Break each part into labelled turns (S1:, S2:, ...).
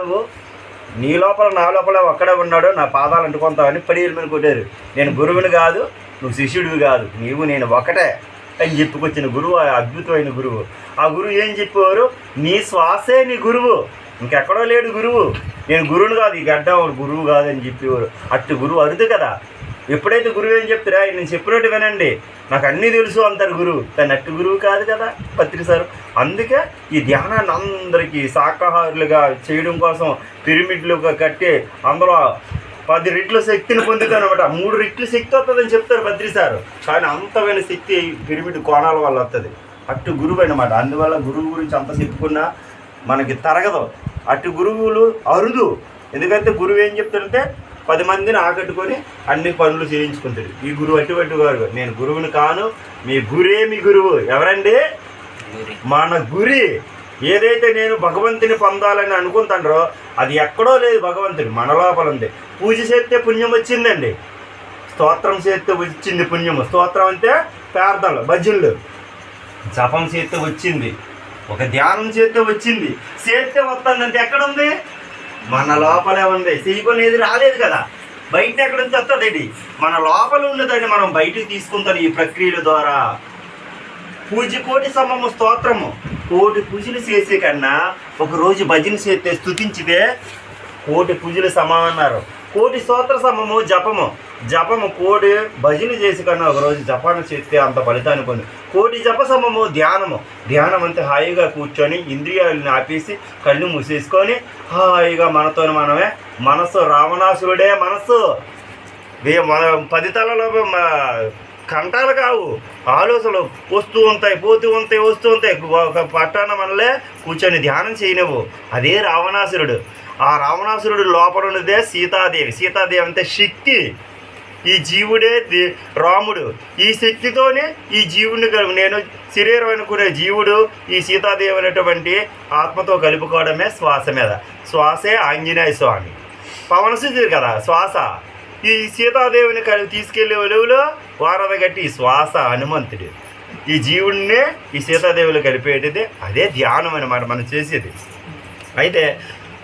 S1: నువ్వు నీ లోపల నా లోపల ఒక్కడే ఉన్నాడు నా పాదాలు అంటుకుంటావని పడియల మీద కొట్టారు నేను గురువుని కాదు నువ్వు శిష్యుడివి కాదు నీవు నేను ఒకటే అని చెప్పుకొచ్చిన గురువు అద్భుతమైన గురువు ఆ గురువు ఏం చెప్పేవారు నీ శ్వాసే నీ గురువు ఇంకెక్కడో లేడు గురువు నేను గురువుని కాదు ఈ గడ్డ గురువు కాదని చెప్పేవారు అట్టు గురువు అరుదు కదా ఎప్పుడైతే గురువు ఏం చెప్తారా నేను చెప్పినట్టు వినండి నాకు అన్నీ తెలుసు అంటారు గురువు తను అట్టి గురువు కాదు కదా పత్రి సార్ అందుకే ఈ ధ్యానాన్ని అందరికీ శాకాహారులుగా చేయడం కోసం పిరమిడ్లుగా కట్టి అందులో పది రెట్ల శక్తిని అనమాట మూడు రెట్ల శక్తి వస్తుందని చెప్తారు పత్రి సారు కానీ అంతమైన శక్తి పిరమిడ్ కోణాల వల్ల వస్తుంది అట్టు గురువు అనమాట అందువల్ల గురువు గురించి అంత చెప్పుకున్నా మనకి తరగదు అటు గురువులు అరుదు ఎందుకంటే గురువు ఏం చెప్తారంటే పది మందిని ఆకట్టుకొని అన్ని పనులు చేయించుకుంటారు ఈ గురువు అటువంటి గారు నేను గురువుని కాను మీ గురే మీ గురువు ఎవరండి మన గురి ఏదైతే నేను భగవంతుని పొందాలని అనుకుంటానో అది ఎక్కడో లేదు భగవంతుడు మన లోపల ఉంది పూజ చేస్తే పుణ్యం వచ్చిందండి స్తోత్రం చేస్తే వచ్చింది పుణ్యం స్తోత్రం అంటే ప్రార్థనలు భజనలు జపం చేస్తే వచ్చింది ఒక ధ్యానం చేస్తే వచ్చింది చేస్తే వస్తుందంటే ఎక్కడుంది మన లోపలే ఉంది సిలికోన్ ఏది రాలేదు కదా బయట ఎక్కడ నుంచి వస్తుంది ఇది మన లోపల ఉన్నదాన్ని మనం బయటకు తీసుకుంటాం ఈ ప్రక్రియల ద్వారా పూజ కోటి సమము స్తోత్రము కోటి పూజలు చేసే కన్నా ఒకరోజు భజన చేస్తే స్థుతించితే కోటి పూజలు సమ అన్నారు కోటి స్తోత్ర సమము జపము జపము కోడి భజన చేసి కన్నా ఒకరోజు జపాన చేస్తే అంత ఫలితాన్ని పొంది కోటి జప సమము ధ్యానము ధ్యానం అంతా హాయిగా కూర్చొని ఇంద్రియాలను ఆపేసి కళ్ళు మూసేసుకొని హాయిగా మనతో మనమే మనస్సు రావణాసురుడే మనస్సు మన పది తలలో కంటాలు కావు ఆలోచనలు వస్తూ ఉంటాయి పోతూ ఉంటాయి వస్తూ ఉంటాయి ఒక పట్టాన మనలే కూర్చొని ధ్యానం చేయనివ్వు అదే రావణాసురుడు ఆ రావణాసురుడు లోపల ఉన్నదే సీతాదేవి సీతాదేవి అంటే శక్తి ఈ జీవుడే రాముడు ఈ శక్తితోనే ఈ జీవుని నేను శరీరం అనుకునే జీవుడు ఈ సీతాదేవి అనేటువంటి ఆత్మతో కలుపుకోవడమే శ్వాస మీద శ్వాసే ఆంజనేయ స్వామి పవనసుద్ధి కదా శ్వాస ఈ సీతాదేవిని కలిపి తీసుకెళ్లే ఒలువులో వారద ఈ శ్వాస హనుమంతుడు ఈ జీవుడినే ఈ సీతాదేవులు కలిపేటిది అదే ధ్యానం అనమాట మనం చేసేది అయితే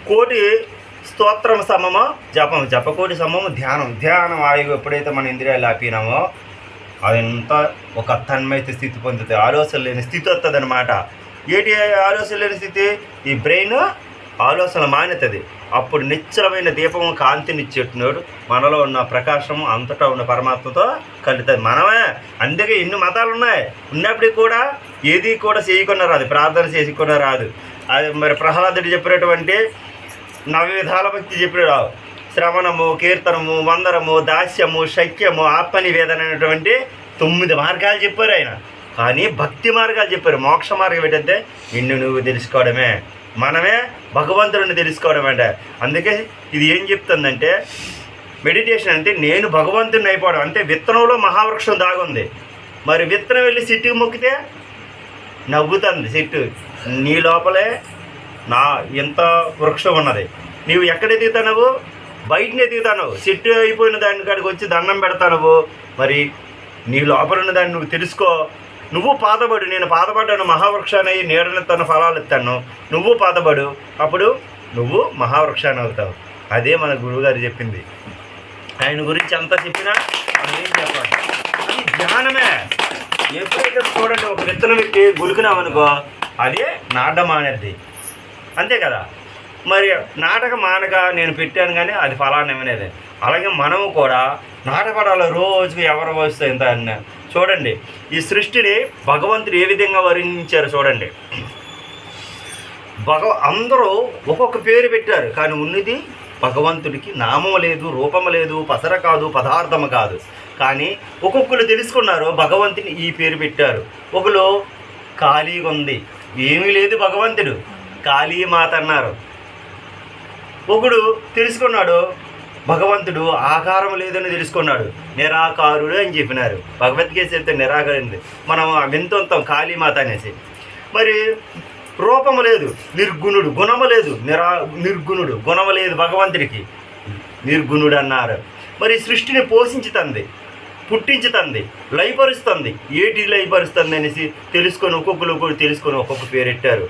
S1: కోటి స్తోత్రం సమము జపం జపకోటి సమము ధ్యానం ధ్యానం ఆయువు ఎప్పుడైతే మన ఇంద్రియాలు ఆపినామో అది ఎంత ఒక తన్మైతే స్థితి పొందుతుంది ఆలోచన లేని స్థితి వస్తుంది అనమాట ఏటి ఆలోచన లేని స్థితి ఈ బ్రెయిన్ ఆలోచన మానేతుంది అప్పుడు నిశ్చలమైన దీపం కాంతినిచ్చేట్టున్నాడు మనలో ఉన్న ప్రకాశం అంతటా ఉన్న పరమాత్మతో కలుగుతుంది మనమే అందుకే ఎన్ని మతాలు ఉన్నాయి ఉన్నప్పటికీ కూడా ఏది కూడా చేయకుండా రాదు ప్రార్థన చేసుకున్న రాదు అది మరి ప్రహ్లాదుడు చెప్పినటువంటి విధాల భక్తి చెప్పాడు శ్రవణము కీర్తనము వందరము దాస్యము శక్యము ఆత్మనివేదన అనేటువంటి తొమ్మిది మార్గాలు చెప్పారు ఆయన కానీ భక్తి మార్గాలు చెప్పారు మోక్ష మార్గం ఏంటంటే నిన్ను నువ్వు తెలుసుకోవడమే మనమే భగవంతుడిని తెలుసుకోవడం అంటే అందుకే ఇది ఏం చెప్తుందంటే మెడిటేషన్ అంటే నేను భగవంతుడిని అయిపోవడం అంటే విత్తనంలో మహావృక్షం దాగుంది మరి విత్తనం వెళ్ళి చెట్టుకు మొక్కితే నవ్వుతుంది చెట్టు నీ లోపలే నా ఎంత వృక్షం ఉన్నది నీవు ఎక్కడ ఎదుగుతావు బయటనే ఎదుగుతాను సిట్టు అయిపోయిన దాని కాడికి వచ్చి దండం పెడతావు మరి నీ లోపల ఉన్న దాన్ని నువ్వు తెలుసుకో నువ్వు పాతబడు నేను పాదపడ్డాను మహావృక్షాన్ని నీడని తన ఫలాలు ఇస్తాను నువ్వు పాతబడు అప్పుడు నువ్వు మహావృక్షాన్ని అవుతావు అదే మన గురువుగారు చెప్పింది ఆయన గురించి ఎంత చెప్పినా అదేం చెప్పాలి అది ధ్యానమే ఎప్పుడైతే చూడండి ఒక విత్తనం ఎక్కి గురికినామనుకో అదే నాడమానేది అనేది అంతే కదా మరి నాటకం మానక నేను పెట్టాను కానీ అది ఫలాన్ని ఇవ్వలేదు అలాగే మనము కూడా నాటపడాలి రోజుకు ఎవరు వస్తే ఇంత చూడండి ఈ సృష్టిని భగవంతుడు ఏ విధంగా వర్ణించారు చూడండి భగవ అందరూ ఒక్కొక్క పేరు పెట్టారు కానీ ఉన్నది భగవంతుడికి నామం లేదు రూపం లేదు పసర కాదు పదార్థము కాదు కానీ ఒక్కొక్కరు తెలుసుకున్నారు భగవంతుని ఈ పేరు పెట్టారు ఒకరు ఖాళీగా ఉంది ఏమీ లేదు భగవంతుడు కాళీమాత అన్నారు ఒకడు తెలుసుకున్నాడు భగవంతుడు ఆకారం లేదని తెలుసుకున్నాడు నిరాకారుడు అని చెప్పినారు భగవద్గీత చెప్తే నిరాకరింది మనం కాళీ కాళీమాత అనేసి మరి రూపము లేదు నిర్గుణుడు గుణము లేదు నిరా నిర్గుణుడు గుణము లేదు భగవంతుడికి నిర్గుణుడు అన్నారు మరి సృష్టిని పుట్టించి పుట్టించుతుంది లయపరుస్తుంది ఏటి లయపరుస్తుంది అనేసి తెలుసుకొని ఒక్కొక్కరు ఒక్కొక్కరు తెలుసుకొని ఒక్కొక్క పేరెట్టారు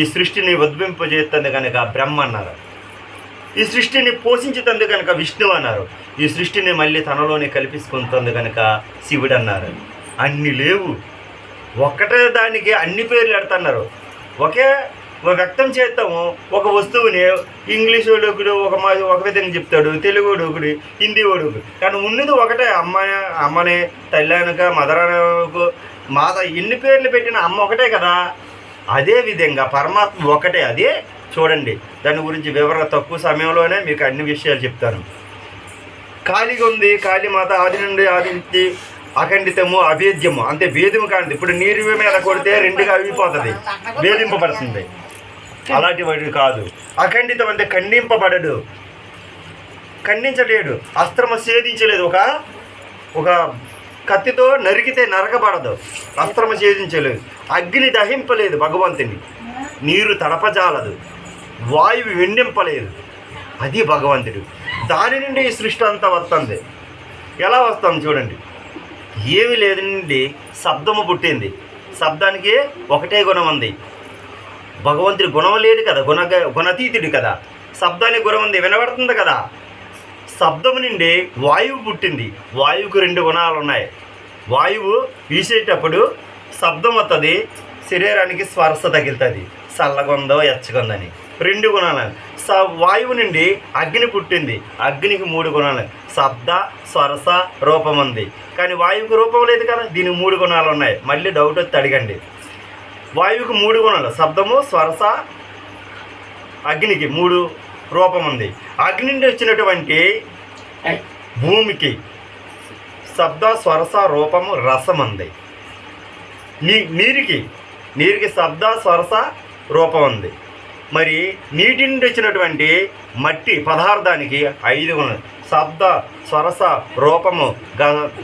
S1: ఈ సృష్టిని ఉద్భింపజేస్తుంది కనుక బ్రహ్మ అన్నారు ఈ సృష్టిని పోషించుతుంది కనుక విష్ణు అన్నారు ఈ సృష్టిని మళ్ళీ తనలోనే కల్పించుకుంటుంది కనుక శివుడు అన్నారు అన్ని లేవు ఒక్కటే దానికి అన్ని పేర్లు పెడుతున్నారు ఒకే ఒక వ్యక్తం చేస్తాము ఒక వస్తువుని ఇంగ్లీష్ వాడు ఒక మా ఒక విధంగా చెప్తాడు తెలుగు వాడు హిందీ వాడు కానీ ఉన్నది ఒకటే అమ్మ అమ్మని తల్లి అనక మదర్ మాత ఎన్ని పేర్లు పెట్టిన అమ్మ ఒకటే కదా అదేవిధంగా పరమాత్మ ఒకటే అదే చూడండి దాని గురించి వివరణ తక్కువ సమయంలోనే మీకు అన్ని విషయాలు చెప్తాను కాళీగా ఉంది కాళీమాత ఆది నుండి ఆదించి అఖండితము అభేద్యము అంటే భేదము కానిది ఇప్పుడు నీరు మీద కొడితే రెండుగా అవిపోతుంది భేదింపబడుతుంది అలాంటి వాడు కాదు అఖండితం అంటే ఖండింపబడడు ఖండించలేడు అస్త్రము సేధించలేదు ఒక ఒక కత్తితో నరికితే నరకబడదు అస్త్రము ఛేదించలేదు అగ్ని దహింపలేదు భగవంతుని నీరు తడపజాలదు వాయువు విండింపలేదు అది భగవంతుడు దాని నుండి ఈ సృష్టి అంతా వస్తుంది ఎలా వస్తాం చూడండి ఏమి లేదండి శబ్దము పుట్టింది శబ్దానికి ఒకటే గుణం ఉంది భగవంతుడి గుణం లేదు కదా గుణ గుణతీతుడు కదా శబ్దానికి గుణం ఉంది వినబడుతుంది కదా శబ్దము నుండి వాయువు పుట్టింది వాయువుకు రెండు గుణాలు ఉన్నాయి వాయువు వీసేటప్పుడు శబ్దం వస్తుంది శరీరానికి స్వరస తగులుతుంది చల్లగొందో ఎచ్చగొందని రెండు గుణాలు స వాయువు నుండి అగ్ని పుట్టింది అగ్నికి మూడు గుణాలు శబ్ద స్వరస రూపం ఉంది కానీ వాయువుకు రూపం లేదు కదా దీనికి మూడు గుణాలు ఉన్నాయి మళ్ళీ డౌట్ వచ్చి అడగండి వాయువుకు మూడు గుణాలు శబ్దము స్వరస అగ్నికి మూడు రూపం ఉంది అగ్ని నుండి వచ్చినటువంటి భూమికి శబ్ద స్వరస రూపము రసం ఉంది నీ నీరికి నీరికి శబ్ద స్వరస రూపం ఉంది మరి నీటి నుండి వచ్చినటువంటి మట్టి పదార్థానికి ఐదు ఉన్నది శబ్ద స్వరస రూపము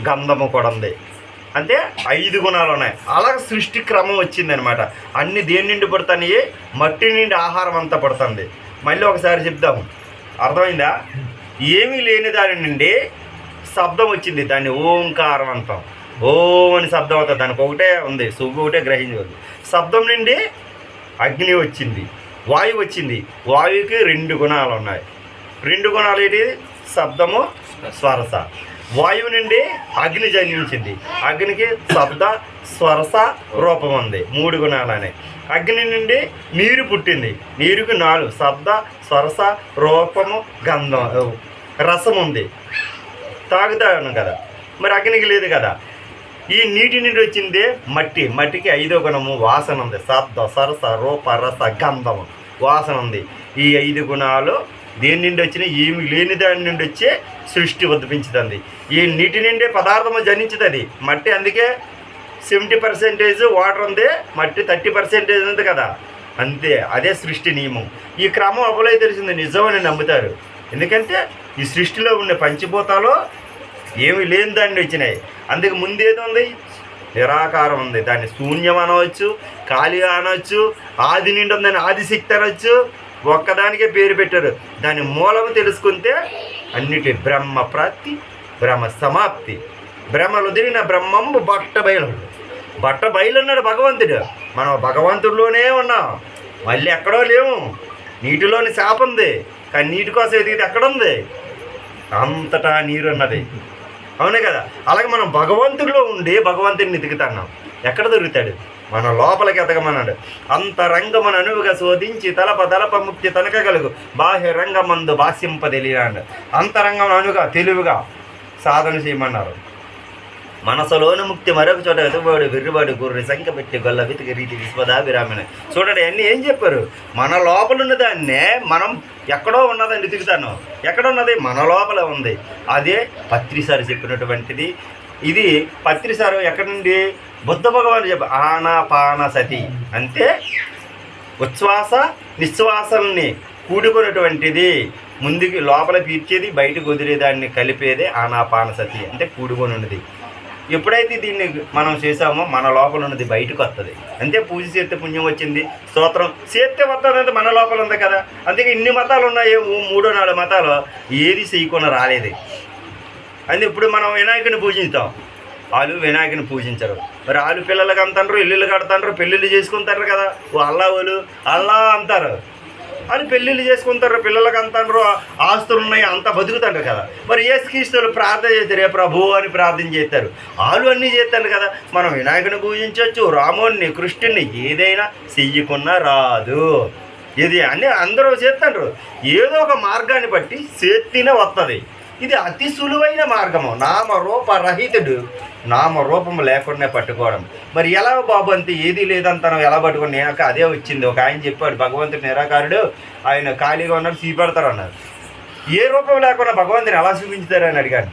S1: గంధము కూడా ఉంది అంటే ఐదు గుణాలు ఉన్నాయి అలా సృష్టి క్రమం వచ్చిందనమాట అన్ని దేని నుండి పడుతున్నాయి మట్టి నుండి ఆహారం అంతా పడుతుంది మళ్ళీ ఒకసారి చెప్దాము అర్థమైందా ఏమీ లేని దాని నుండి శబ్దం వచ్చింది దాన్ని ఓంకారం అంటాం ఓం అని శబ్దం అవుతుంది దానికి ఒకటే ఉంది సువ్వు ఒకటే గ్రహించవద్దు శబ్దం నుండి అగ్ని వచ్చింది వాయువు వచ్చింది వాయువుకి రెండు గుణాలు ఉన్నాయి రెండు గుణాలు ఏంటి శబ్దము స్వరస వాయువు నుండి అగ్ని జన్మించింది అగ్నికి శబ్ద స్వరస రూపం ఉంది మూడు గుణాలనే అగ్ని నుండి నీరు పుట్టింది నీరుకు నాలుగు శబ్ద స్వరస రూపము గంధం రసం ఉంది తాగుతాను కదా మరి అగ్నికి లేదు కదా ఈ నీటి నుండి వచ్చింది మట్టి మట్టికి ఐదో గుణము వాసన ఉంది శబ్ద సరస రూప రస గంధము వాసన ఉంది ఈ ఐదు గుణాలు దేని నుండి వచ్చినా ఏమి లేని దాని నుండి వచ్చే సృష్టి ఉద్భవించుతుంది ఈ నీటి నుండే పదార్థము జనించుతుంది మట్టి అందుకే సెవెంటీ పర్సెంటేజ్ వాటర్ ఉంది మట్టి థర్టీ పర్సెంటేజ్ ఉంది కదా అంతే అదే సృష్టి నియమం ఈ క్రమం అప్పులై తెలిసింది నిజమని నమ్ముతారు ఎందుకంటే ఈ సృష్టిలో ఉన్న పంచభూతాలు ఏమి లేని దాన్ని వచ్చినాయి అందుకు ముందేది ఉంది నిరాకారం ఉంది దాన్ని శూన్యం అనవచ్చు ఖాళీ అనవచ్చు ఆది నిండి ఉందని ఆదిశక్తి అనవచ్చు ఒక్కదానికే పేరు పెట్టారు దాని మూలము తెలుసుకుంటే అన్నిటి బ్రహ్మ ప్రాప్తి బ్రహ్మ సమాప్తి బ్రహ్మలు తిరిగిన బ్రహ్మంబు బట్ట బయలు బట్ట బయలున్నాడు భగవంతుడు మనం భగవంతుడిలోనే ఉన్నాం మళ్ళీ ఎక్కడో లేవు నీటిలోని శాప ఉంది కానీ నీటి కోసం ఎదిగితే ఎక్కడ ఉంది అంతటా నీరు అన్నది అవునే కదా అలాగే మనం భగవంతుడిలో ఉండి భగవంతుడిని ఎదుగుతున్నాం ఎక్కడ దొరుకుతాడు మన లోపలికి ఎదగమన్నాడు అనువుగా శోధించి తలప తలప ముక్తి తనకగలుగు బాహ్యరంగమందు బాసింపదెలియాడు అంతరంగం అనుగా తెలివిగా సాధన చేయమన్నారు మనసులోని ముక్తి మరొక చోట వెతుకుబడి విర్రుబడి గుర్రి సంఖ్య పెట్టి గొల్ల వెతికి రీతి విశ్వదాభిరామిన చూడండి అన్నీ ఏం చెప్పారు మన లోపల ఉన్నదాన్నే దాన్నే మనం ఎక్కడో ఉన్నదని తిరుగుతాను ఎక్కడ ఉన్నది మన లోపల ఉంది అదే పత్రిసారి చెప్పినటువంటిది ఇది పత్రి సారు ఎక్కడి నుండి బుద్ధ భగవాను చెప్ప ఆనాపాన సతి అంటే ఉచ్ఛ్వాస నిశ్వాసల్ని కూడుకున్నటువంటిది ముందుకి లోపల పీర్చేది బయటకు వదిలేదాన్ని కలిపేదే ఆనాపాన సతి అంటే కూడుకొని ఉన్నది ఎప్పుడైతే దీన్ని మనం చేసామో మన లోపల ఉన్నది బయటకు వస్తుంది అంతే పూజ చేత పుణ్యం వచ్చింది స్తోత్రం చేత మొత్తం అనేది మన లోపల ఉంది కదా అందుకే ఇన్ని మతాలు ఉన్నాయి మూడో నాలుగు మతాలు ఏది చేయకుండా రాలేదు అందుకే ఇప్పుడు మనం వినాయకుని పూజించాం వాళ్ళు వినాయకుని పూజించరు మరి వాళ్ళు పిల్లలకి అంటారు ఇల్లు కడతారు పెళ్ళిళ్ళు చేసుకుంటారు కదా ఓ అల్లా వాళ్ళు అల్లా అంటారు అని పెళ్ళిళ్ళు చేసుకుంటారు పిల్లలకు అంటారు ఆస్తులు ఉన్నాయి అంతా బతుకుతారు కదా మరి ఏ స్కీస్తులు ప్రార్థన చేస్తారు ఏ ప్రభు అని ప్రార్థన చేస్తారు వాళ్ళు అన్నీ చేస్తారు కదా మనం వినాయకుని పూజించవచ్చు రాముడిని కృష్ణుని ఏదైనా చెయ్యకున్నా రాదు ఇది అన్నీ అందరూ చేస్తారు ఏదో ఒక మార్గాన్ని బట్టి చేతినే వస్తుంది ఇది అతి సులువైన మార్గము నామరూప రహితుడు నామరూపము లేకుండా పట్టుకోవడం మరి ఎలా బాబు అంతే ఏది లేదంతనం ఎలా పట్టుకుని నేను అదే వచ్చింది ఒక ఆయన చెప్పాడు భగవంతుడు నిరాకారుడు ఆయన ఖాళీగా ఉన్నారు సీపడతారు అన్నారు ఏ రూపం లేకుండా భగవంతుని ఎలా చూపించుతారు అని అడిగాను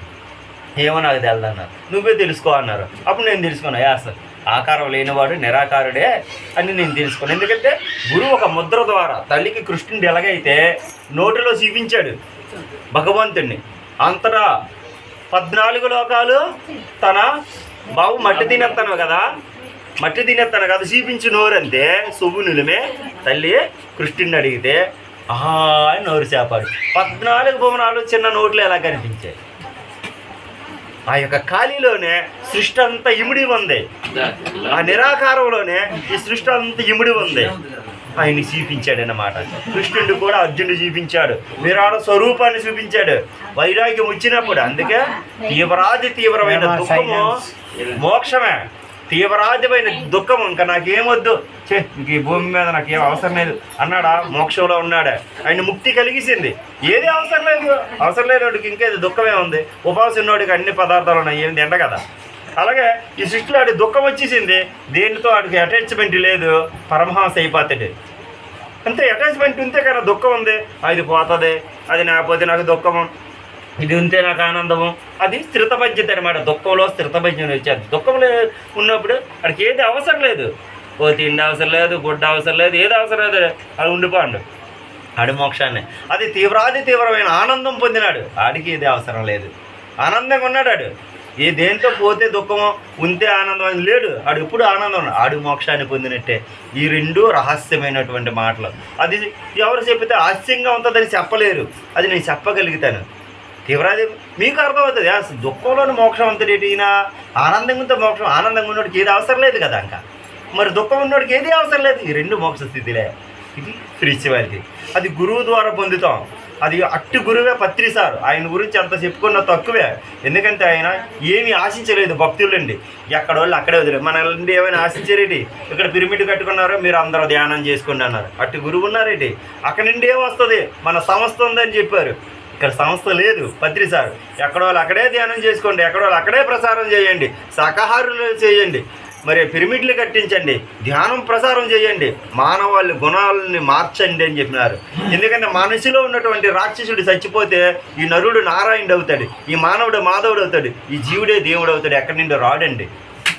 S1: ఏమో నాకు అన్నారు నువ్వే తెలుసుకో అన్నారు అప్పుడు నేను తెలుసుకున్నా సార్ ఆకారం లేనివాడు నిరాకారుడే అని నేను తెలుసుకున్నాను ఎందుకంటే గురువు ఒక ముద్ర ద్వారా తల్లికి కృష్ణుడు ఎలాగైతే నోటిలో చూపించాడు భగవంతుడిని అంతటా పద్నాలుగు లోకాలు తన బాబు మట్టి తినేస్తాను కదా మట్టి తినేస్తాను కదా చూపించి నోరంతే సుగునులమే తల్లి కృష్ణుని అడిగితే ఆహా అని నోరు చేపాడు పద్నాలుగు భవనాలు చిన్న నోట్లు ఎలా కనిపించాయి ఆ యొక్క ఖాళీలోనే సృష్టి అంతా ఇమిడి ఉంది ఆ నిరాకారంలోనే ఈ సృష్టి అంతా ఇముడి ఉంది ఆయన్ని చూపించాడు అన్నమాట కృష్ణుడు కూడా అర్జునుడు చూపించాడు విరాడ స్వరూపాన్ని చూపించాడు వైరాగ్యం వచ్చినప్పుడు అందుకే తీవ్రాది తీవ్రమైన దుఃఖము మోక్షమే తీవ్రాదిమైన దుఃఖం ఇంకా నాకేమొద్దు చే ఇంక ఈ భూమి మీద నాకు ఏం అవసరం లేదు అన్నాడా మోక్షంలో ఉన్నాడా ఆయన ముక్తి కలిగిసింది ఏది అవసరం లేదు అవసరం లేనివాడికి ఇంకేది దుఃఖమే ఉంది ఉపవాసం ఉన్నవాడికి అన్ని పదార్థాలు ఉన్నాయి ఏంది ఎండ కదా అలాగే ఈ సృష్టిలో ఆడి దుఃఖం వచ్చేసింది దేనితో ఆడికి అటాచ్మెంట్ లేదు పరమహంస అయిపోతాడు అంతే అటాచ్మెంట్ ఉంటే కదా దుఃఖం ఉంది అది పోతుంది అది నాకపోతే నాకు దుఃఖము ఇది ఉంటే నాకు ఆనందము అది స్థిరతభజ్యత అనమాట దుఃఖంలో స్థిరతభజ్యం వచ్చారు దుఃఖంలో ఉన్నప్పుడు అక్కడికి ఏది అవసరం లేదు ఓ తిండి అవసరం లేదు గుడ్డ అవసరం లేదు ఏది అవసరం లేదు అది ఉండిపోండు ఆడి మోక్షాన్ని అది తీవ్రాది తీవ్రమైన ఆనందం పొందినాడు ఆడికి ఏది అవసరం లేదు ఆనందంగా ఉన్నాడు ఏ దేంతో పోతే దుఃఖమో ఉంటే ఆనందం అని లేడు ఆడు ఎప్పుడు ఆనందం ఆడు మోక్షాన్ని పొందినట్టే ఈ రెండు రహస్యమైనటువంటి మాటలు అది ఎవరు చెప్పితే హాస్యంగా ఉంటుందని చెప్పలేరు అది నేను చెప్పగలుగుతాను తీవ్రాది మీకు అర్థమవుతుంది అసలు దుఃఖంలోని మోక్షం అంతటి ఈయన ఆనందంగా ఉంటే మోక్షం ఆనందంగా ఉన్నోడికి ఏది అవసరం లేదు కదా ఇంకా మరి దుఃఖం ఉన్నోడికి ఏది అవసరం లేదు ఈ రెండు మోక్ష స్థితిలే ఇది స్పిరిచువాలిటీ అది గురువు ద్వారా పొందుతాం అది అట్టు గురువే పత్రి సార్ ఆయన గురించి అంత చెప్పుకున్న తక్కువే ఎందుకంటే ఆయన ఏమీ ఆశించలేదు భక్తులండి ఎక్కడ వాళ్ళు అక్కడే వదిలే మన వెళ్ళండి ఏమైనా ఆశించారేటి ఇక్కడ పిరమిడ్ కట్టుకున్నారో మీరు అందరూ ధ్యానం చేసుకోండి అన్నారు అట్టి గురువు ఉన్నారేటి అక్కడ నుండి ఏమొస్తుంది మన సంస్థ ఉందని చెప్పారు ఇక్కడ సంస్థ లేదు పత్రి సార్ ఎక్కడ వాళ్ళు అక్కడే ధ్యానం చేసుకోండి ఎక్కడ వాళ్ళు అక్కడే ప్రసారం చేయండి శాఖాహారులు చేయండి మరి పిరమిడ్లు కట్టించండి ధ్యానం ప్రసారం చేయండి మానవాళ్ళ గుణాలని మార్చండి అని చెప్పినారు ఎందుకంటే మనసులో ఉన్నటువంటి రాక్షసుడు చచ్చిపోతే ఈ నరుడు నారాయణుడు అవుతాడు ఈ మానవుడు మాధవుడు అవుతాడు ఈ జీవుడే దేవుడు అవుతాడు ఎక్కడి నుండి రాడండి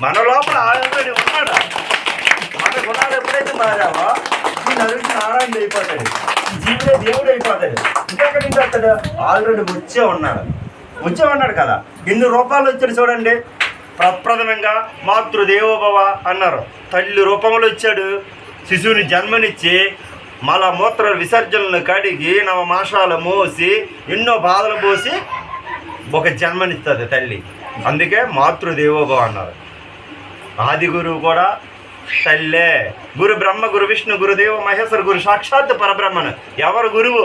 S1: మన లోపల ఆల్రెడీ ఉన్నాడు మన గుణాలు ఎప్పుడైతే మారావో ఈ నరుడు నారాయణుడు అయిపోతాడు ఈ జీవుడే దేవుడు అయిపోతాడు ఇంకెక్కడి నుంచి వస్తాడు ఆల్రెడీ వచ్చే ఉన్నాడు వచ్చే ఉన్నాడు కదా ఎన్ని రూపాయలు వచ్చాడు చూడండి ప్రప్రథమంగా మాతృదేవోభవ అన్నారు తల్లి రూపంలో ఇచ్చాడు శిశువుని జన్మనిచ్చి మల మూత్ర విసర్జనలు కడిగి నవమాషాలు మోసి ఎన్నో బాధలు పోసి ఒక జన్మనిస్తుంది తల్లి అందుకే మాతృదేవోభవ అన్నారు ఆది గురువు కూడా తల్లే గురు బ్రహ్మ గురు విష్ణు గురుదేవ మహేశ్వర గురు సాక్షాత్ పరబ్రహ్మను ఎవరు గురువు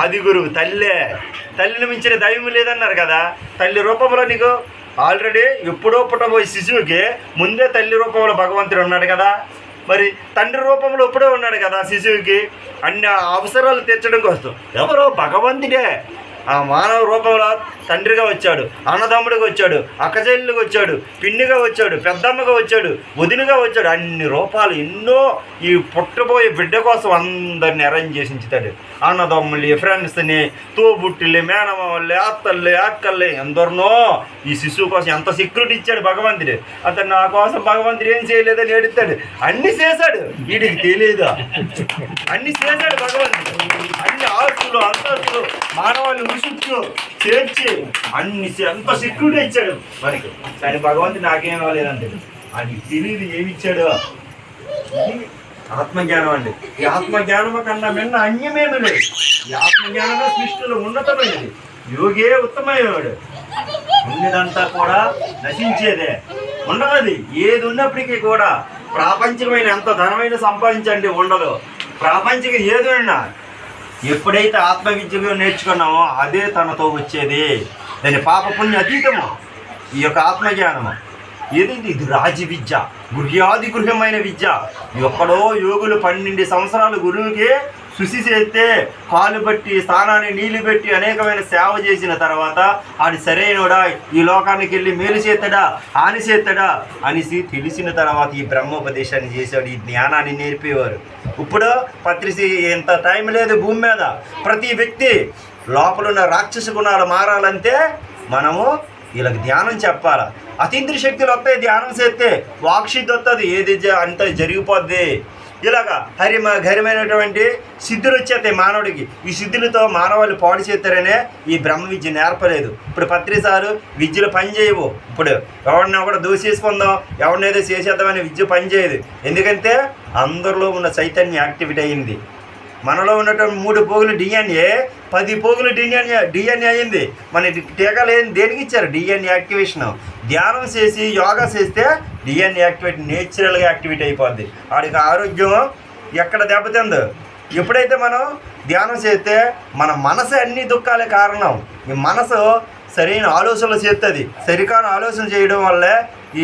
S1: ఆది గురువు తల్లే తల్లిని మించిన దైవం లేదన్నారు కదా తల్లి రూపంలో నీకు ఆల్రెడీ ఎప్పుడో పుట్టబోయే శిశువుకి ముందే తల్లి రూపంలో భగవంతుడు ఉన్నాడు కదా మరి తండ్రి రూపంలో ఇప్పుడే ఉన్నాడు కదా శిశువుకి అన్ని అవసరాలు తీర్చడం కోసం ఎవరో భగవంతుడే ఆ మానవ రూపంలో తండ్రిగా వచ్చాడు అన్నదమ్ముడిగా వచ్చాడు అక్కచెల్లికి వచ్చాడు పిన్నిగా వచ్చాడు పెద్దమ్మగా వచ్చాడు వదినగా వచ్చాడు అన్ని రూపాలు ఎన్నో ఈ పుట్టబోయే బిడ్డ కోసం అందరిని అరేంజ్ చేసి ఉంచుతాడు అన్నదమ్ముల్ని ఫ్రెండ్స్ని తోబుట్టిల్ని మేనమామల్ని అత్తల్ని అక్కల్ని ఎందరినో ఈ శిశువు కోసం ఎంత సెక్యూరిటీ ఇచ్చాడు భగవంతుడు అతను నా కోసం భగవంతుడు ఏం చేయలేదని ఏడుతాడు అన్ని చేశాడు వీడికి తెలియదా అన్ని చేశాడు భగవంతుడు అన్ని ఆస్తులు అంతస్తులు మానవాళ్ళు చుట్టూ చేర్చి అన్ని ఎంత సెక్యూరిటీ ఇచ్చాడు మనకి కానీ భగవంతుడు నాకేం ఇవ్వలేదండి అది తెలియదు ఏమి ఇచ్చాడు ఆత్మజ్ఞానం అండి ఈ ఆత్మజ్ఞానం కన్నా మిన్న అన్యమేమి లేదు ఈ ఆత్మజ్ఞానమే సృష్టిలో ఉన్నతమైనది యోగే ఉత్తమమైనవాడు ఉన్నదంతా కూడా నశించేదే ఉండదు ఏది ఉన్నప్పటికీ కూడా ప్రాపంచికమైన ఎంత ధనమైన సంపాదించండి ఉండదు ప్రాపంచిక ఏది ఉన్నా ఎప్పుడైతే ఆత్మవిద్య నేర్చుకున్నామో అదే తనతో వచ్చేది దాని పాపపుణ్య అతీతము ఈ యొక్క ఆత్మజ్ఞానము ఏదైంది ఇది రాజ విద్య గృహ్యాది గృహమైన విద్య ఎక్కడో యోగులు పన్నెండు సంవత్సరాలు గురువుకి కృషి చేస్తే పాలు బట్టి స్థానాన్ని నీళ్లు పెట్టి అనేకమైన సేవ చేసిన తర్వాత ఆడి సరైనడా ఈ లోకానికి వెళ్ళి మేలు చేస్తాడా హాని చేస్తాడా అనేసి తెలిసిన తర్వాత ఈ బ్రహ్మోపదేశాన్ని చేశాడు ఈ జ్ఞానాన్ని నేర్పేవారు ఇప్పుడు పత్రిసి ఎంత టైం లేదు భూమి మీద ప్రతి వ్యక్తి లోపలున్న రాక్షస గుణాలు మారాలంటే మనము వీళ్ళకి ధ్యానం చెప్పాలి అతీంద్రియ శక్తులు వస్తాయి ధ్యానం చేస్తే వాక్షిద్ది వస్తుంది ఏది అంత జరిగిపోద్ది ఇలాగ హరిమ హరిమైనటువంటి సిద్ధులు వచ్చేతాయి మానవుడికి ఈ సిద్ధులతో మానవాళ్ళు పాడు చేస్తారనే ఈ బ్రహ్మ విద్య నేర్పలేదు ఇప్పుడు పత్రిసారు విద్యలు పనిచేయవు ఇప్పుడు ఎవరినో కూడా దూషిసుకుందాం ఎవరినైతే చేసేద్దామనే విద్య పనిచేయదు ఎందుకంటే అందరిలో ఉన్న చైతన్యం యాక్టివిట్ అయింది మనలో ఉన్నటువంటి మూడు పోగులు డిఎన్ఏ పది పోగులు డిఎన్ఏ డిఎన్ఏ అయింది మన టీకాలు ఏం దేనికి ఇచ్చారు డిఎన్ఏ యాక్టివేషన్ ధ్యానం చేసి యోగా చేస్తే డిఎన్ఏ యాక్టివేట్ నేచురల్గా యాక్టివేట్ అయిపోద్ది వాడికి ఆరోగ్యం ఎక్కడ దెబ్బతిందో ఎప్పుడైతే మనం ధ్యానం చేస్తే మన మనసు అన్ని దుఃఖాలే కారణం ఈ మనసు సరైన ఆలోచనలు చేస్తుంది సరికాన ఆలోచన చేయడం వల్లే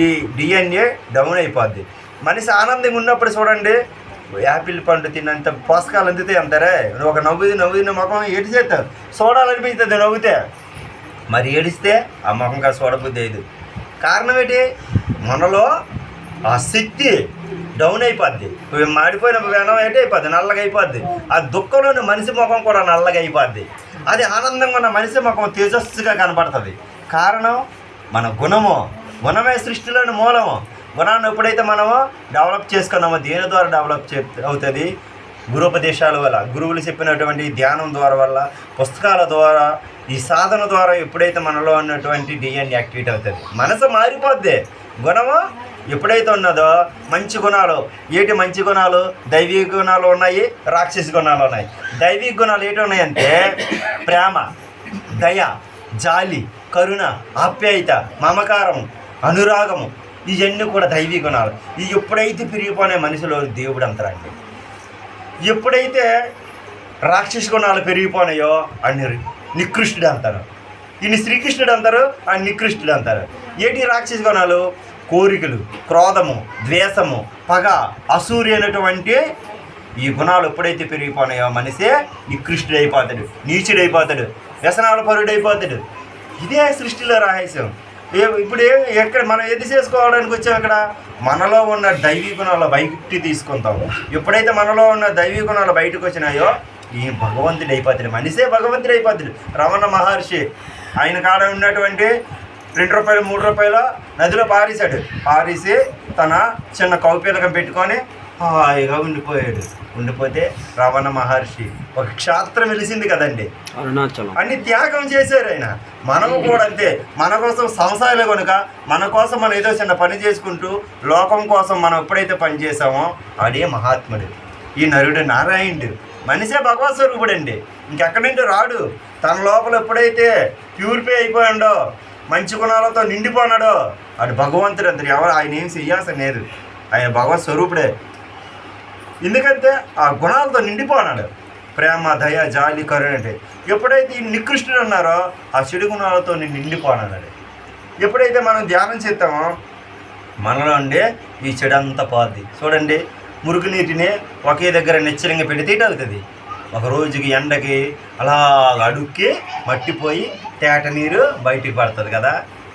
S1: ఈ డిఎన్ఏ డౌన్ అయిపోద్ది మనిషి ఆనందంగా ఉన్నప్పుడు చూడండి యాపిల్ పండు తిన్నంత పోషకాలు అందితే అంటారే నువ్వు ఒక నవ్వుది నవ్వుదిన ముఖం ఏడిసేస్తారు చూడాలనిపిస్తుంది నవ్వుతే మరి ఏడిస్తే ఆ ముఖంగా చూడబుద్ధి అయ్యదు కారణం ఏంటి మనలో ఆ శక్తి డౌన్ అయిపోద్ది మాడిపోయిన వెనం ఏంటి అయిపోద్ది నల్లగా అయిపోద్ది ఆ దుఃఖంలోని మనిషి ముఖం కూడా నల్లగా అయిపోద్ది అది ఆనందంగా ఉన్న మనిషి ముఖం తేజస్సుగా కనపడుతుంది కారణం మన గుణము గుణమే సృష్టిలోని మూలము గుణాన్ని ఎప్పుడైతే మనము డెవలప్ చేసుకున్నామో దేని ద్వారా డెవలప్ చే అవుతుంది గురుపదేశాల వల్ల గురువులు చెప్పినటువంటి ధ్యానం ద్వారా వల్ల పుస్తకాల ద్వారా ఈ సాధన ద్వారా ఎప్పుడైతే మనలో ఉన్నటువంటి డిఎన్ యాక్టివేట్ అవుతుంది మనసు మారిపోద్ది గుణము ఎప్పుడైతే ఉన్నదో మంచి గుణాలు ఏటి మంచి గుణాలు దైవీ గుణాలు ఉన్నాయి రాక్షసి గుణాలు ఉన్నాయి దైవీ గుణాలు ఏటి ఉన్నాయంటే ప్రేమ దయ జాలి కరుణ ఆప్యాయత మమకారం అనురాగము ఇవన్నీ కూడా దైవీ గుణాలు ఇవి ఎప్పుడైతే పెరిగిపోయిన మనిషిలో దేవుడు అంతరండి ఎప్పుడైతే రాక్షస గుణాలు పెరిగిపోయినాయో అన్ని నికృష్టుడు అంటారు ఈయన శ్రీకృష్ణుడు అంటారు ఆ నికృష్టుడు అంటారు ఏంటి రాక్షస గుణాలు కోరికలు క్రోధము ద్వేషము పగ అసూరి అనేటువంటి ఈ గుణాలు ఎప్పుడైతే పెరిగిపోయినాయో మనిషే నికృష్టుడైపోతాడు నీచుడైపోతాడు వ్యసనాల పరుడైపోతాడు ఇదే సృష్టిలో రహస్యం ఏ ఇప్పుడు ఏ ఎక్కడ మనం ఏది చేసుకోవడానికి వచ్చాం ఇక్కడ మనలో ఉన్న దైవీ గుణాలు బయటికి తీసుకుంటాం ఎప్పుడైతే మనలో ఉన్న దైవీ గుణాలు బయటకు వచ్చినాయో ఈ భగవంతుడు అయిపోతుంది మనిషే భగవంతుడు అయిపోతుంది రమణ మహర్షి ఆయన కాడ ఉన్నటువంటి రెండు రూపాయలు మూడు రూపాయలు నదిలో పారేశాడు పారేసి తన చిన్న కౌపీలకం పెట్టుకొని హాయిగా ఉండిపోయాడు ఉండిపోతే రవణ మహర్షి ఒక క్షేత్రం వెలిసింది కదండి అరుణాచలం అన్ని త్యాగం చేశారు ఆయన మనం కూడా అంతే మన కోసం సంసారాలు కనుక మన కోసం మనం ఏదో చిన్న పని చేసుకుంటూ లోకం కోసం మనం ఎప్పుడైతే పని చేసామో అదే మహాత్ముడు ఈ నరుడు నారాయణుడు మనిషే భగవత్ స్వరూపుడు అండి ఇంకెక్కడి నుండి రాడు తన లోపల ఎప్పుడైతే ప్యూరిఫై అయిపోయాడో మంచి గుణాలతో నిండిపోనాడో అటు భగవంతుడు అంతటి ఎవరు ఆయన ఏం చెయ్యాల్సిన లేదు ఆయన భగవత్ స్వరూపుడే ఎందుకంటే ఆ గుణాలతో నిండిపోనాడు ప్రేమ దయ జాలి కరుణంటే ఎప్పుడైతే ఈ నికృష్ణుడు ఉన్నారో ఆ చెడు గుణాలతో నిండిపోనాడు ఎప్పుడైతే మనం ధ్యానం చేస్తామో మనలో ఉండే ఈ చెడంతా పోద్ది చూడండి మురుగు నీటిని ఒకే దగ్గర నిశ్చలంగా పెడితే అవుతుంది ఒక రోజుకి ఎండకి అలా అడుక్కి మట్టిపోయి తేట నీరు బయటికి పడుతుంది కదా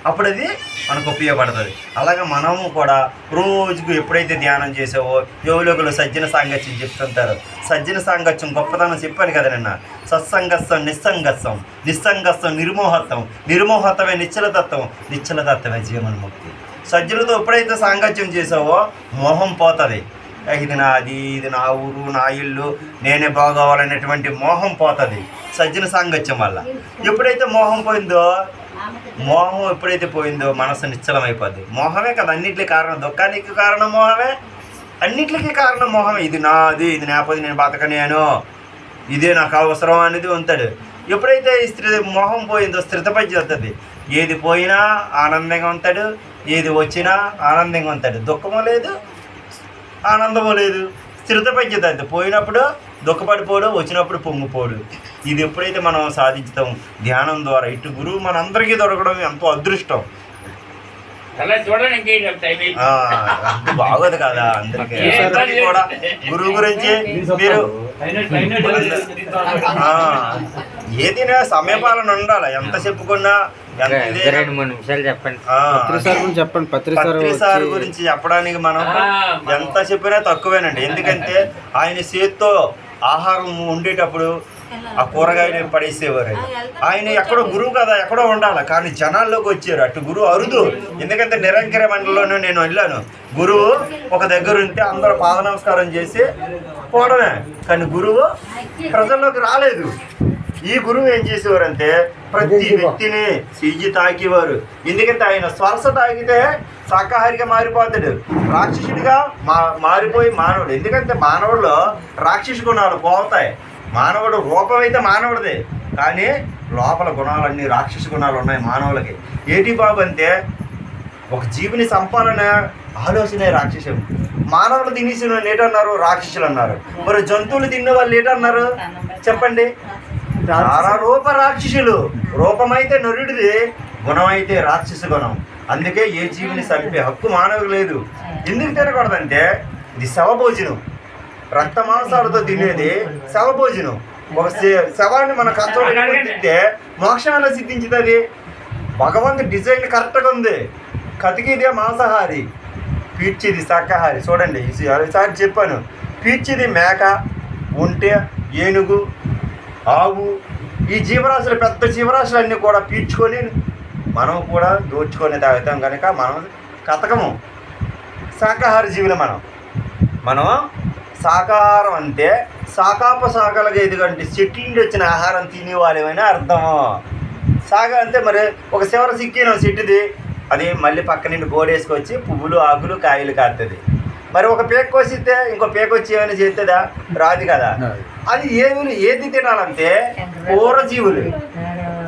S1: అప్పుడు అది మనకు ఉపయోగపడుతుంది అలాగే మనము కూడా రోజుకు ఎప్పుడైతే ధ్యానం చేసావో యోగులోకులు సజ్జన సాంగత్యం చెప్తుంటారు సజ్జన సాంగత్యం గొప్పతనం చెప్పాను కదా నిన్న సత్సంగత్వం నిస్సంగత్వం నిస్సంగత్వం నిర్మోహత్వం నిర్మోహత్వమే నిశ్చలతత్వం నిశ్చలతత్వమే జీవన ముక్తి సజ్జులతో ఎప్పుడైతే సాంగత్యం చేసావో మోహం పోతుంది ఇది అది ఇది నా ఊరు నా ఇల్లు నేనే బాగోవాలనేటువంటి మోహం పోతుంది సజ్జన సాంగత్యం వల్ల ఎప్పుడైతే మోహం పోయిందో మోహం ఎప్పుడైతే పోయిందో మనసు నిశ్చలమైపోద్ది మోహమే కదా అన్నింటికి కారణం దుఃఖానికి కారణం మోహమే అన్నింటికి కారణం మోహమే ఇది నాది ఇది నేపథ్యం నేను బతకనేను ఇదే నాకు అవసరం అనేది ఉంటాడు ఎప్పుడైతే ఈ స్త్రీ మోహం పోయిందో స్థిరతపై చేస్తుంది ఏది పోయినా ఆనందంగా ఉంటాడు ఏది వచ్చినా ఆనందంగా ఉంటాడు దుఃఖము లేదు ఆనందము లేదు స్థిరతపై చేస్తుంది పోయినప్పుడు దుఃఖపడిపోడు వచ్చినప్పుడు పొంగిపోడు ఇది ఎప్పుడైతే మనం సాధించుతాం ధ్యానం ద్వారా ఇటు గురువు మనందరికీ దొరకడం ఎంతో అదృష్టం బాగోదు కదా అందరికీ కూడా గురువు గురించి మీరు ఏదైనా సమయపాలన ఉండాలి ఎంత చెప్పుకున్నా చెప్పండి చెప్పండి సార్ గురించి చెప్పడానికి మనం ఎంత చెప్పినా తక్కువేనండి ఎందుకంటే ఆయన చేత్తో ఆహారం ఉండేటప్పుడు ఆ కూరగాయలు పడేసేవారు ఆయన ఎక్కడో గురువు కదా ఎక్కడో ఉండాలి కానీ జనాల్లోకి వచ్చారు అటు గురువు అరుదు ఎందుకంటే నిరంకర మండలంలోనే నేను వెళ్ళాను గురువు ఒక దగ్గర ఉంటే అందరూ నమస్కారం చేసి పోవడమే కానీ గురువు ప్రజల్లోకి రాలేదు ఈ గురువు ఏం చేసేవారంటే ప్రతి వ్యక్తిని సిజి తాకేవారు ఎందుకంటే ఆయన స్వరస తాగితే శాకాహారిగా మారిపోతాడు రాక్షసుడిగా మా మారిపోయి మానవుడు ఎందుకంటే మానవుల్లో రాక్షసు గుణాలు పోతాయి మానవుడు రూపం అయితే మానవుడిదే కానీ లోపల గుణాలన్నీ రాక్షస గుణాలు ఉన్నాయి మానవులకి ఏటి బాబు అంటే ఒక జీవిని సంపాలన ఆలోచనే రాక్షసం మానవులు తినేసిన వాళ్ళు ఏటన్నారు రాక్షసులు అన్నారు మరి జంతువులు తిన్న వాళ్ళు ఏటన్నారు చెప్పండి రూప రాక్షసులు రూపమైతే నరుడిది గుణమైతే రాక్షసు గుణం అందుకే ఏ జీవిని చంపే హక్కు మానవుడు లేదు ఎందుకు తినకూడదంటే ఇది శవభోజనం రక్త మాంసాలతో తినేది శవభోజనం ఒక శవాన్ని మన కష్టపడి తింటే మోక్షం ఎలా సిద్ధించుతుంది భగవంతు డిజైన్ కరెక్ట్గా ఉంది కతికిదే మాంసాహారి పీడ్చిది శాకాహారి చూడండి ఈసారి చెప్పాను పీడ్చిది మేక ఉంటే ఏనుగు ఆవు ఈ జీవరాశులు పెద్ద జీవరాశులన్నీ కూడా పీడ్చుకొని మనం కూడా దోచుకొని తాగుతాం కనుక మనం కథకము శాకాహార జీవులు మనం మనం శాకాహారం అంటే శాకాపశాఖలుగా ఎదుగంటే చెట్ల నుండి వచ్చిన ఆహారం తినేవాళ్ళేమైనా అర్థము సాగ అంటే మరి ఒక చివర సిక్కిన చెట్టుది అది మళ్ళీ పక్క నుండి గోడేసుకొచ్చి పువ్వులు ఆకులు కాయలు కాస్తుంది మరి ఒక పేక కోసిస్తే ఇంకో పేక వచ్చి ఏమైనా చేస్తుందా రాదు కదా అది ఏమి ఏది తినాలంటే జీవులు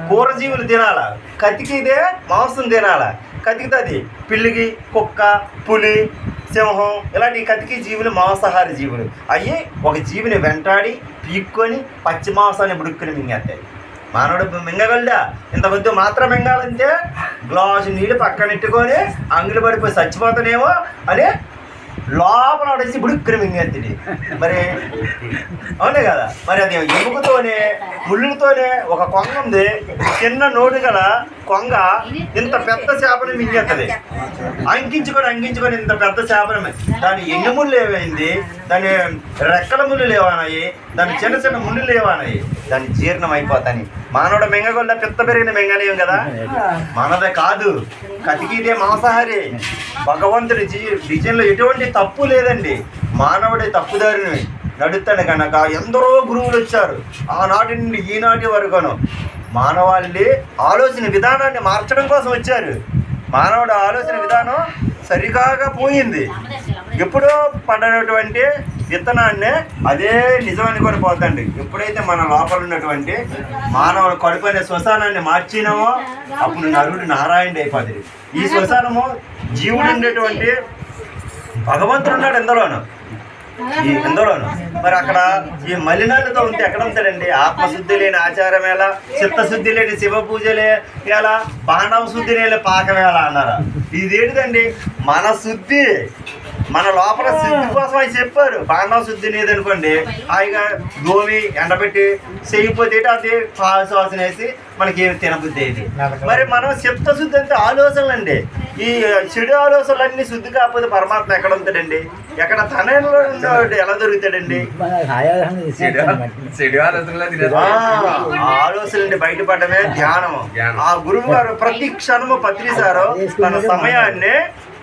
S1: కూరజీవులు తినాలా కతికిదే మాంసం తినాలా కతికితే పిల్లికి కుక్క పులి సింహం ఇలాంటి కతికి జీవులు మాంసాహార జీవులు అవి ఒక జీవిని వెంటాడి పీక్కొని పచ్చి మాంసాన్ని బుడుక్కుని మింగేస్తాయి మానవుడు మింగగలడా ఇంతమంది మాత్రం మింగాలంటే గ్లాసు నీళ్ళు పక్కనెట్టుకొని అంగులు పడిపోయి చచ్చిపోతానేమో అని లోపల పడేసి ఇప్పుడు క్రిమింగెత్తిడి మరి అవునే కదా మరి అది ఎముకతోనే ముళ్ళుతోనే ఒక కొంగ ఉంది చిన్న నోటు గల కొంగ ఇంత పెద్ద చేపని మింగేస్తుంది అంకించుకొని అంకించుకొని ఇంత పెద్ద చేపని దాని ఎన్ని ముళ్ళు ఏమైంది దాని రెక్కల ముళ్ళు లేవానాయి దాని చిన్న చిన్న ముళ్ళు లేవానాయి దాని జీర్ణం అయిపోతాయి మానవుడు మింగకుండా పిత్త పెరిగిన మింగనే కదా మనదే కాదు కతికిదే మాంసాహారి భగవంతుడి డిజైన్లో ఎటువంటి తప్పు లేదండి మానవుడే తప్పుదారిని నడుతాడు కనుక ఎందరో గురువులు వచ్చారు ఆనాటి నుండి ఈనాటి వరకును మానవాళి ఆలోచన విధానాన్ని మార్చడం కోసం వచ్చారు మానవుడు ఆలోచన విధానం సరికాగా పోయింది ఎప్పుడో పడినటువంటి విత్తనాన్ని అదే నిజం కూడా పోతండి ఎప్పుడైతే మన లోపల ఉన్నటువంటి మానవుడు కడుపు అనే శ్మశానాన్ని మార్చినామో అప్పుడు నరుడు నారాయణ అయిపోతుంది ఈ శ్మశానము జీవుడు ఉండేటువంటి భగవంతుడు ఉన్నాడు ఎందులోనూ ఈ హిందువులను మరి అక్కడ ఈ మలినాలతో ఉంటే ఎక్కడ ఉంటారండి ఆత్మశుద్ధి లేని ఆచారం ఎలా చిత్తశుద్ధి లేని శివ పూజలే ఎలా బాండవ శుద్ధి లేని పాకం ఎలా అన్నారు ఇదేంటిదండి మన శుద్ధి మన లోపల శుద్ధి కోసం అని చెప్పారు బాండం శుద్ధి లేదనుకోండి హాయిగా గోవి ఎండబెట్టి చేయకపోతే అది శ్వాసన వేసి మనకి తినబుద్ధి ఇది మరి మనం చెప్త శుద్ధి అంటే ఆలోచనలు అండి ఈ చెడు ఆలోచనలన్నీ శుద్ధి కాకపోతే పరమాత్మ ఎక్కడ ఉంటాడండి ఎక్కడ తన ఎలా దొరుకుతాడండి ఆలోచనలండి బయటపడమే ధ్యానం ఆ గురువు గారు ప్రతి క్షణము పత్రిసారో తన సమయాన్ని